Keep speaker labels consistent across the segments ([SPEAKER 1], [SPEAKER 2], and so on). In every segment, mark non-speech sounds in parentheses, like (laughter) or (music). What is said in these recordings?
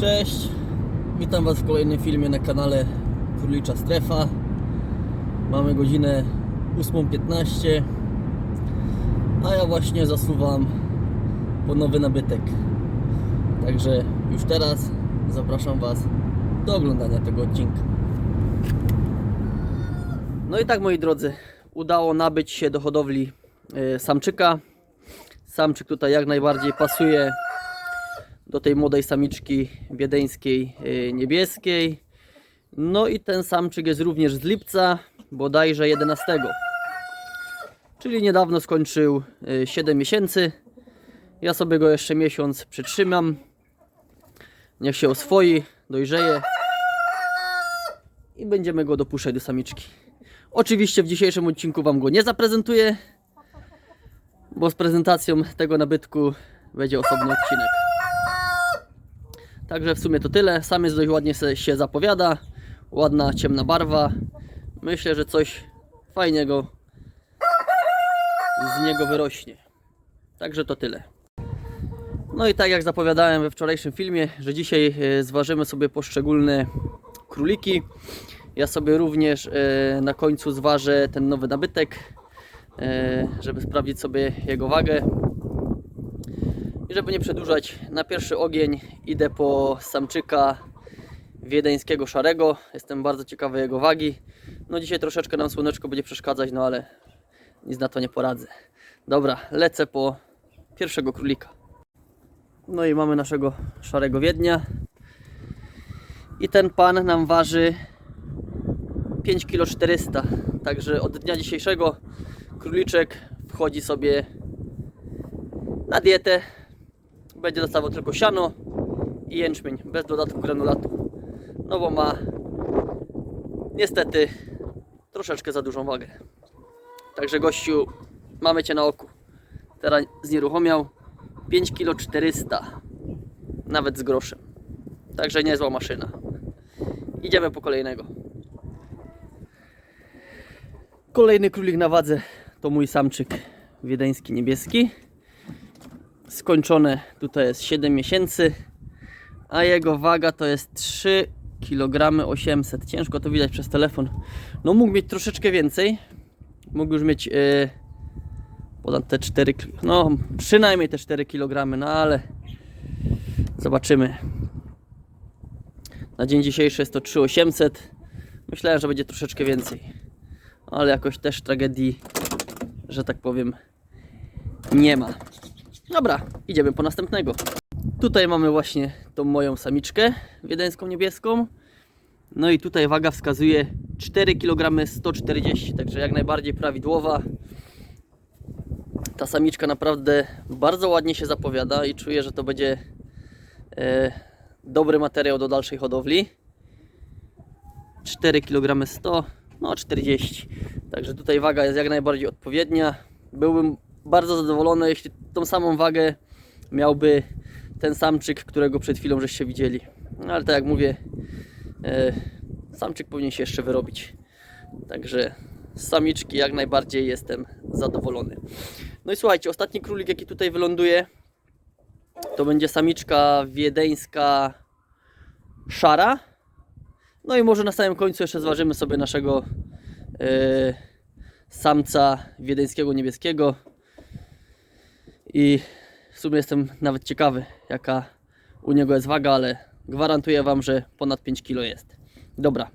[SPEAKER 1] Cześć, witam Was w kolejnym filmie na kanale Królicza Strefa. Mamy godzinę 8.15, a ja właśnie zasuwam po nowy nabytek. Także już teraz zapraszam Was do oglądania tego odcinka. No i tak moi drodzy, udało nabyć się do hodowli y, samczyka. Samczyk tutaj jak najbardziej pasuje do tej młodej samiczki wiedeńskiej y, niebieskiej. No i ten samczyk jest również z lipca, bodajże 11. Czyli niedawno skończył y, 7 miesięcy. Ja sobie go jeszcze miesiąc przytrzymam. Niech się oswoi, dojrzeje. I będziemy go dopuszczać do samiczki. Oczywiście w dzisiejszym odcinku Wam go nie zaprezentuję, bo z prezentacją tego nabytku będzie osobny odcinek. Także w sumie to tyle. Sam jest dość ładnie się zapowiada. Ładna, ciemna barwa. Myślę, że coś fajnego z niego wyrośnie. Także to tyle. No i tak jak zapowiadałem we wczorajszym filmie, że dzisiaj e, zważymy sobie poszczególne króliki. Ja sobie również e, na końcu zważę ten nowy nabytek, e, żeby sprawdzić sobie jego wagę. Żeby nie przedłużać, na pierwszy ogień idę po samczyka wiedeńskiego szarego. Jestem bardzo ciekawy jego wagi. No dzisiaj troszeczkę nam słoneczko będzie przeszkadzać, no ale nic na to nie poradzę. Dobra, lecę po pierwszego królika. No i mamy naszego szarego wiednia. I ten pan nam waży 5 kg 400. Także od dnia dzisiejszego króliczek wchodzi sobie na dietę. Będzie dostawał tylko siano i jęczmień, bez dodatku granulatu. No bo ma niestety troszeczkę za dużą wagę. Także gościu, mamy Cię na oku. Teraz znieruchomiał 5 kg 400. Nawet z groszem. Także niezła maszyna. Idziemy po kolejnego. Kolejny królik na wadze to mój samczyk wiedeński niebieski. Skończone tutaj jest 7 miesięcy, a jego waga to jest 3 kg 800. Ciężko to widać przez telefon. No mógł mieć troszeczkę więcej. Mógł już mieć yy, ponad te 4 ki- no przynajmniej te 4 kg, no ale zobaczymy. Na dzień dzisiejszy jest to 3800. Myślałem, że będzie troszeczkę więcej. Ale jakoś też tragedii, że tak powiem, nie ma. Dobra, idziemy po następnego. Tutaj mamy właśnie tą moją samiczkę wiedeńską niebieską. No i tutaj waga wskazuje 4 kg 140, także jak najbardziej prawidłowa. Ta samiczka naprawdę bardzo ładnie się zapowiada i czuję, że to będzie e, dobry materiał do dalszej hodowli. 4 kg 100, no 40. Także tutaj waga jest jak najbardziej odpowiednia. Byłbym bardzo zadowolony, jeśli tą samą wagę miałby ten samczyk, którego przed chwilą żeście widzieli. No, ale tak jak mówię, e, samczyk powinien się jeszcze wyrobić. Także z samiczki jak najbardziej jestem zadowolony. No i słuchajcie, ostatni królik jaki tutaj wyląduje to będzie samiczka wiedeńska szara. No i może na samym końcu jeszcze zważymy sobie naszego e, samca wiedeńskiego niebieskiego. I w sumie jestem nawet ciekawy, jaka u niego jest waga, ale gwarantuję Wam, że ponad 5 kg jest. Dobra,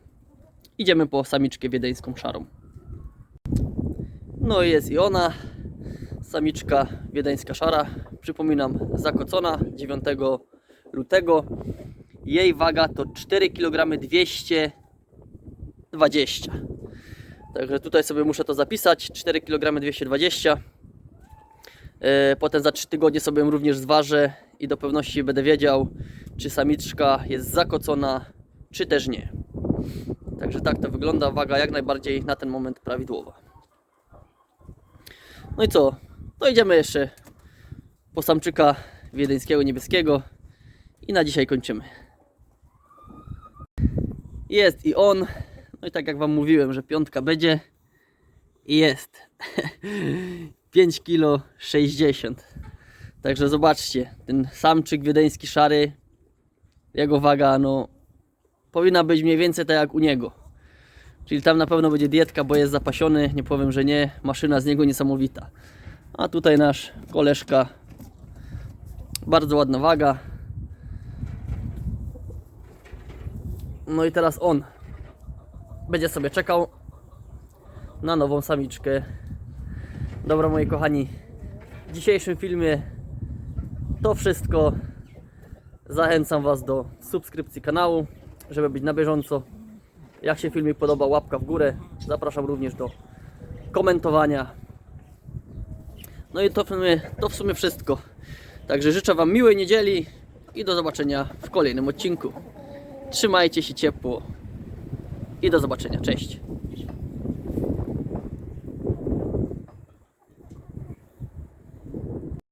[SPEAKER 1] idziemy po samiczkę wiedeńską szarą. No i jest i ona, samiczka wiedeńska szara. Przypominam, zakocona 9 lutego. Jej waga to 4 kg 220. Także tutaj sobie muszę to zapisać. 4 kg 220. E, Potem za 3 tygodnie sobie również zważę i do pewności będę wiedział, czy samiczka jest zakocona, czy też nie. Także tak to wygląda. Waga jak najbardziej na ten moment prawidłowa. No i co? To idziemy jeszcze po samczyka wiedeńskiego niebieskiego i na dzisiaj kończymy. Jest i on. No i tak jak Wam mówiłem, że piątka będzie. I jest. (laughs) 5 kg 60. Także zobaczcie, ten samczyk wiedeński szary jego waga no powinna być mniej więcej tak jak u niego. Czyli tam na pewno będzie dietka, bo jest zapasiony, nie powiem, że nie. Maszyna z niego niesamowita. A tutaj nasz koleżka. Bardzo ładna waga. No i teraz on będzie sobie czekał na nową samiczkę. Dobra, moi kochani, w dzisiejszym filmie to wszystko. Zachęcam Was do subskrypcji kanału, żeby być na bieżąco. Jak się filmik podoba, łapka w górę. Zapraszam również do komentowania. No i to w sumie, to w sumie wszystko. Także życzę Wam miłej niedzieli i do zobaczenia w kolejnym odcinku. Trzymajcie się ciepło i do zobaczenia. Cześć.